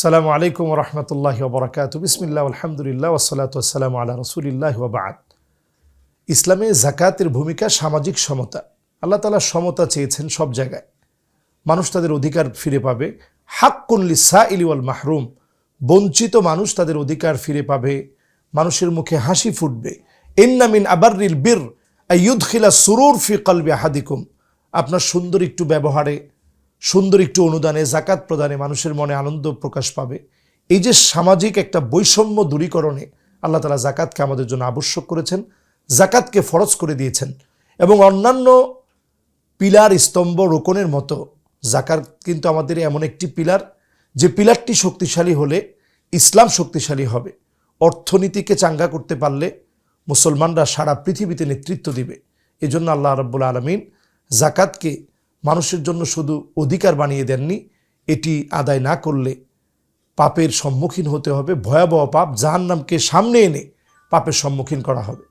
সালামু আলাইকুম রহমতুল্লাহ বরকাত বিসমিল্লা আলহামদুলিল্লাহ ওসালাত ওসালাম আল্লাহ রসুলিল্লাহ ওবাদ ইসলামে জাকাতের ভূমিকা সামাজিক সমতা। আল্লাহ তালা সমতা চেয়েছেন সব জায়গায়। মানুষ তাদের অধিকার ফিরে পাবে। হাক্কুল্লি সা ইলিওয়াল মাহরুম। বঞ্চিত মানুষ তাদের অধিকার ফিরে পাবে। মানুষের মুখে হাসি ফুটবে। ইন্নামিন আবারিল বীর আইয়ুদখিলা সুরুর ফি কলবে হাদিকুম আপনার সুন্দর একটু ব্যবহারে সুন্দর একটু অনুদানে, জাকাত প্রদানে মানুষের মনে আনন্দ প্রকাশ পাবে। এই যে সামাজিক একটা বৈষম্য দূরীকরণে আল্লাহ তালা জাকাতকে আমাদের জন্য আবশ্যক করেছেন, জাকাতকে ফরজ করে দিয়েছেন এবং অন্যান্য পিলার, স্তম্ভ, রোকনের মতো জাকাত কিন্তু আমাদের এমন একটি পিলার, যে পিলারটি শক্তিশালী হলে ইসলাম শক্তিশালী হবে। অর্থনীতিকে চাঙ্গা করতে পারলে মুসলমানরা সারা পৃথিবীতে নেতৃত্ব দিবে। এজন্য আল্লাহ রব্বুল আলমিন জাকাতকে মানুষের জন্য শুধু অধিকার বানিয়ে দেননি, এটি আদায় না করলে পাপের সম্মুখীন হতে হবে, ভয়াবহ পাপ জাহান্নামকে সামনে এনে পাপের সম্মুখীন করা হবে।